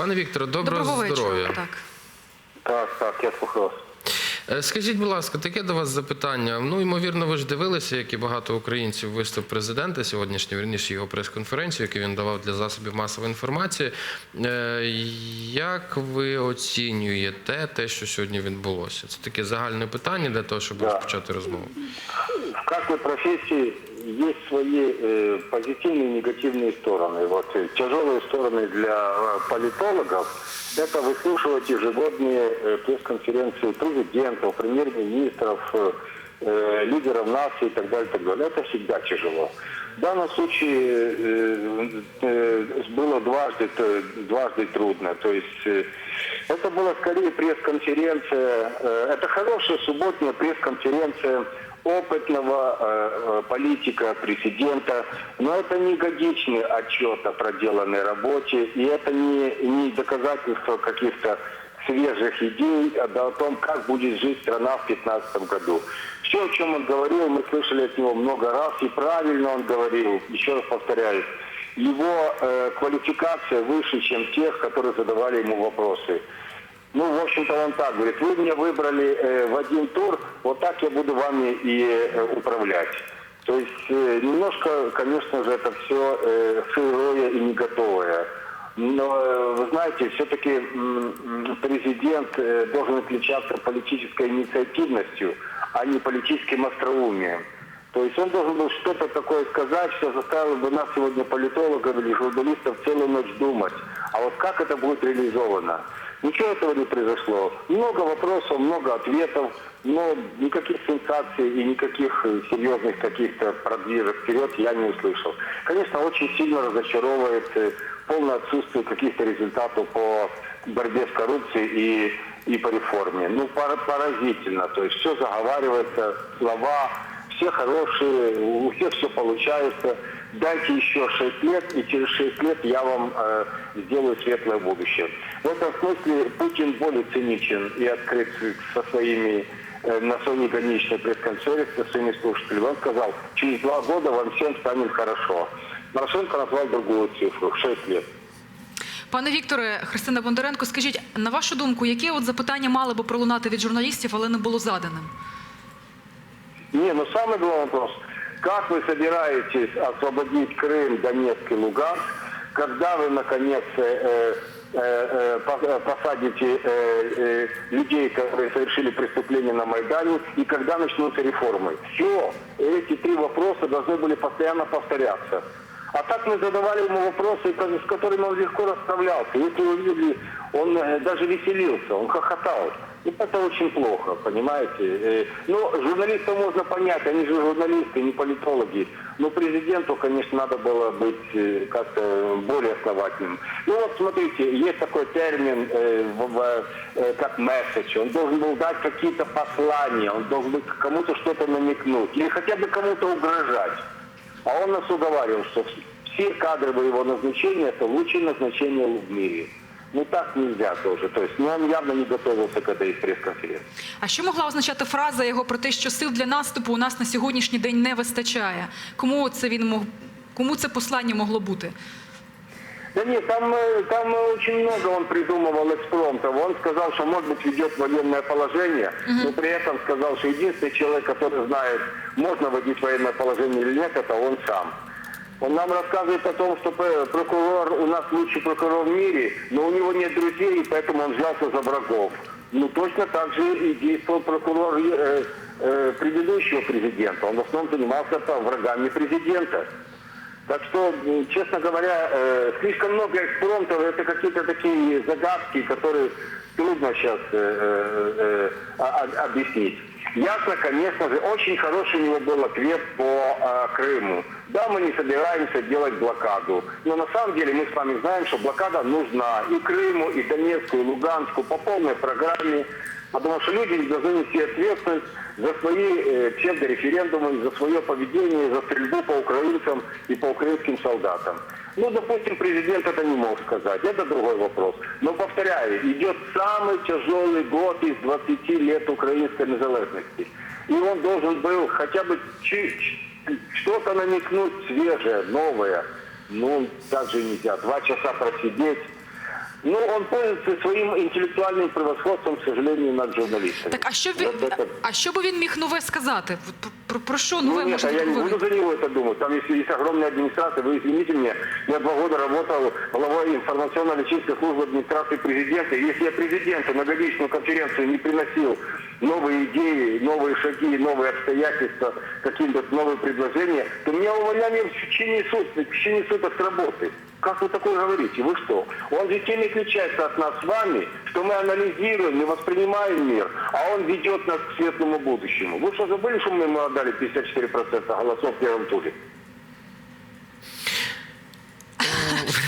Пане Вікторе, доброго, Доброго здоров'я. Так. Так, так, я слухаю вас. Е, Скажіть, будь ласка, таке до вас запитання. Ну, ймовірно, ви ж дивилися, як і багато українців виступ президента сьогоднішній, вірніше його прес-конференцію, яку він давав для засобів масової інформації. Е, Як ви оцінюєте те, що сьогодні відбулося? Це таке загальне питання для того, щоб Да. розпочати розмову. В каждой профессии есть свои э, позитивные и негативные стороны. Вот э, тяжелые стороны для э, политологов – это выслушивать ежегодные э, пресс-конференции президентов, премьер-министров, э, э, лидеров нации и так далее, так далее. Это всегда тяжело. В данном случае э, э, было дважды, дважды трудно. То есть э, это была скорее пресс-конференция. э, Это хорошая субботняя пресс-конференция опытного э, э, политика, президента. Но это не годичный отчет о проделанной работе. И это не, не доказательство каких-то свежих идей о том, как будет жить страна в 2015 году. Все, о чем он говорил, мы слышали от него много раз, и правильно он говорил, еще раз повторяю, его э, квалификация выше, чем тех, которые задавали ему вопросы. Ну, в общем-то, он так говорит, вы меня выбрали э, в один тур, вот так я буду вами и э, управлять. То есть э, немножко, конечно же, это все э, сырое и не готовое. Но, э, вы знаете, все-таки президент э, должен отличаться политической инициативностью, а не политическим остроумием. То есть он должен был что-то такое сказать, что заставило бы нас сегодня политологов или журналистов целую ночь думать. А вот как это будет реализовано? Ничего этого не произошло. Много вопросов, много ответов, но никаких сенсаций и никаких э, серьезных каких-то продвижек вперед я не услышал. Конечно, очень сильно разочаровывает э, полное отсутствие каких-то результатов по борьбе с коррупцией и, и по реформе. Ну, пора- поразительно. То есть все заговаривается, слова, все хорошие, у всех все получается Дайте еще 6 лет, и через 6 лет я вам э, сделаю светлое будущее. В этом смысле Путин более циничен и открыт со своими э, на своей граничной пресс-конференции со своими слушателями. Он сказал, через два года вам всем станет хорошо. Порошенко назвал другую цифру – 6 лет. Пане Вікторе, Христина Бондаренко, скажіть, на вашу думку, які от запитання мали би пролунати від журналістів, але не було заданим? Не, ну самый главный вопрос. как вы собираетесь освободить Крым, Донецк и Луганск, когда вы, наконец, э, э, э, по- э, посадите э, э, людей, которые совершили преступления на Майдане, и когда начнутся реформы? Все, эти три вопроса должны были постоянно повторяться. А так мы задавали ему вопросы, с которыми он легко расправлялся. Если вы видели, он э, даже веселился, он хохотал. И это очень плохо, понимаете? Э, Ну, журналистов можно понять, они же журналисты, не политологи. Но президенту, конечно, надо было быть э, как-то более основательным. Ну вот, смотрите, есть такой термин, э, как месседж. Он должен был дать какие-то послания, он должен был кому-то что-то намекнуть. Или хотя бы кому-то угрожать. А он нас уговаривал, что все кадровые его назначения – это лучшие назначения в мире. Ну так нельзя тоже. То есть, ну он явно не готовился к этой пресс-конференции. А що могла означати фраза його про те, що сил для наступу у нас на сьогоднішній день не вистачає? Кому це він мог кому це послання могло бути? Да нет, там, э, там э, очень много он придумывал экспромтов. Он сказал, что, может быть, ведет военное положение, но при этом сказал, что единственный человек, который знает, можно вводить военное положение или нет, это он сам. Он нам рассказывает о том, что прокурор у нас лучший прокурор в мире, но у него нет друзей, и поэтому он взялся за врагов. Ну, точно так же и действовал прокурор э, э, предыдущего президента. Он в основном занимался по- врагами президента. Так что, честно говоря, э, слишком много экспромтов, это какие-то такие загадки, которые трудно сейчас объяснить. Ясно, конечно же, очень хороший у него был ответ по э, Крыму. Да, мы не собираемся делать блокаду, но на самом деле мы с вами знаем, что блокада нужна и Крыму, и Донецку, и Луганску по полной программе, потому что люди должны нести ответственность за свои э, псевдореферендумы, за свое поведение, за стрельбу по украинцам и по украинским солдатам. Ну, допустим, президент это не мог сказать, это другой вопрос. Но, повторяю, идет самый тяжелый год из 20 лет украинской незалежности. И он должен был хотя бы что-то намекнуть свежее, новое. Ну, так же нельзя. Два часа просидеть, Ну, он пользуется своим интеллектуальным превосходством, к сожалению, над журналистами. Так, а що він Вот это- а що би він міг нове сказати? От Про, про, про що Ну, нове нет, а можна я не говорити? буду за него это думать. Там если есть огромная администрация, вы извините меня, я два года работал главой информационно-лечебной службы администрации президента. И Если я президенту на годичную конференцию не приносил новые идеи, новые шаги, новые обстоятельства, какие-то новые предложения, то меня увольняли в течение суток, в течение суток с работы. Как вы такое говорите? Вы что? Он ведь тем и отличается от нас с вами, что мы анализируем и воспринимаем мир, а он ведет нас к светлому будущему. Вы что, забыли, что мы ему отдали 54% голосов в первом туре?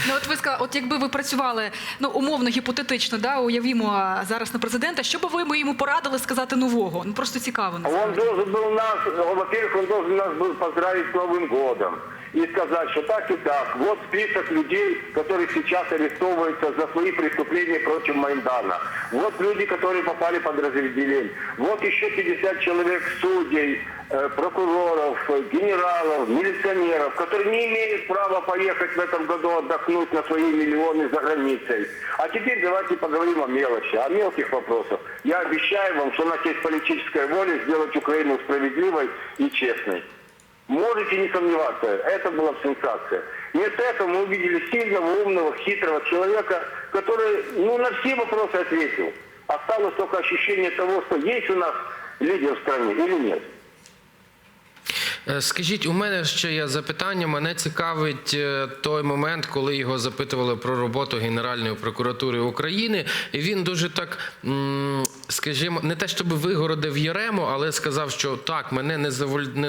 Ну от ви сказали, от якби ви працювали ну умовно гіпотетично, да уявімо а, зараз на президента, що би ви йому порадили сказати нового? Ну просто цікаво. А Он насправді. должен был нас, он, во-первых, он должен нас был поздравить с Новым годом И сказать, что так и так, вот список людей, которые сейчас арестовываются за свои преступления против Майдана. Вот люди, которые попали под разделение. Вот еще 50 человек судей, э, прокуроров, э, генералов, милиционеров, которые не имеют права поехать в этом году отдохнуть на свои миллионы за границей. А теперь давайте поговорим о мелочи, о мелких вопросах. Я обещаю вам, что у нас есть политическая воля сделать Украину справедливой и честной. Можете не сомневаться, это была сенсация. Вместо этого мы увидели сильного, умного, хитрого человека, который ну, на все вопросы ответил. Осталось только ощущение того, что есть у нас лидер в стране или нет. Е, Скажіть, у мене ще є запитання. Мене цікавить е, той момент, коли його запитували про роботу Генеральної прокуратури України, і він дуже так, м, скажімо, не те, щоб вигородив Єрему, але сказав, що так, мене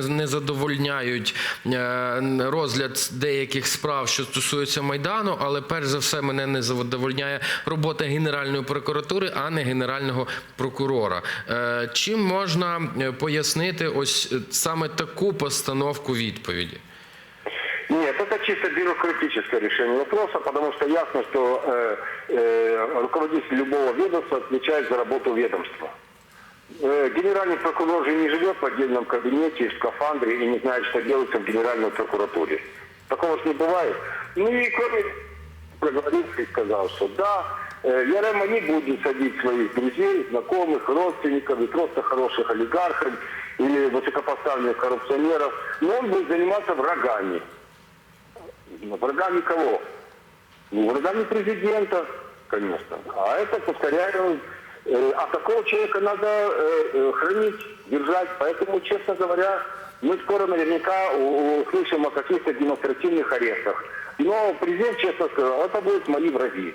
не задовольняють е, розгляд деяких справ, що стосуються майдану, але перш за все мене не задовольняє робота Генеральної прокуратури, а не генерального прокурора. Е, Чим можна е, пояснити ось саме таку постановку відповіді? Чисто бюрократическое решение вопроса, потому что ясно, что э, э, руководитель любого ведомства отвечает за работу ведомства. Э, генеральный прокурор же не живет в отдельном кабинете, в скафандре и не знает, что делается в генеральной прокуратуре. Такого же не бывает. Ну и кроме проговорился и сказал, что да, э, Ярема не будет садить своих друзей, знакомых, родственников и просто хороших олигархов или высокопоставленных коррупционеров, но он будет заниматься врагами. Врагами кого? Ну, врагами президента, конечно. А это, повторяю, э, а такого человека надо э, э, хранить, держать. Поэтому, честно говоря, мы скоро наверняка услышим о каких-то демонстративных арестах. Но президент, честно сказал, это будут мои враги.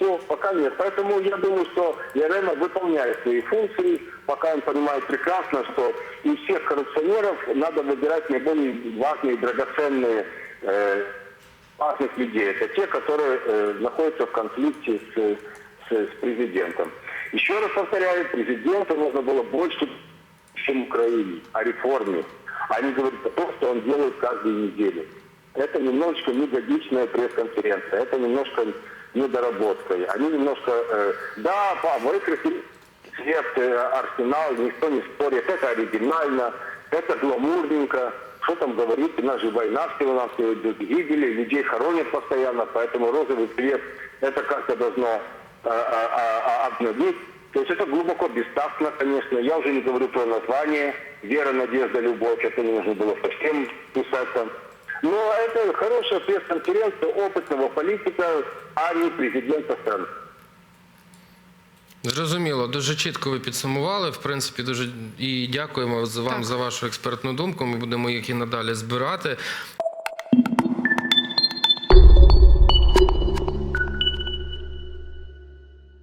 Все, пока нет. Поэтому я думаю, что Ярема выполняет свои функции, пока он понимает прекрасно, что из всех коррупционеров надо выбирать наиболее важные, драгоценные, э, важных людей. Это те, которые э, находятся в конфликте с, с- с президентом. Еще раз повторяю, президенту нужно было больше, чем Украине, о реформе, не говорить о том, что он делает каждую неделю. Это немножечко негодичная пресс-конференция, это немножко недоработка. Они немножко, э, да, выкрасили цвет э, арсенал, никто не спорит, это оригинально, это гламурненько. Что там говорить, у нас же война всего-навсего идет, гибели, людей хоронят постоянно, поэтому розовый цвет это как-то должно э, э, э, э, обновить. То есть это глубоко бестактно, конечно. Я уже не говорю про название «Вера, надежда, любовь». Это не нужно было совсем писаться. Но это хорошая пресс-конференция опытного политика, а не президента страны. Зрозуміло, дуже чітко ви підсумували. В принципі, дуже і дякуємо за вам Так. за вашу експертну думку. Ми будемо їх і надалі збирати.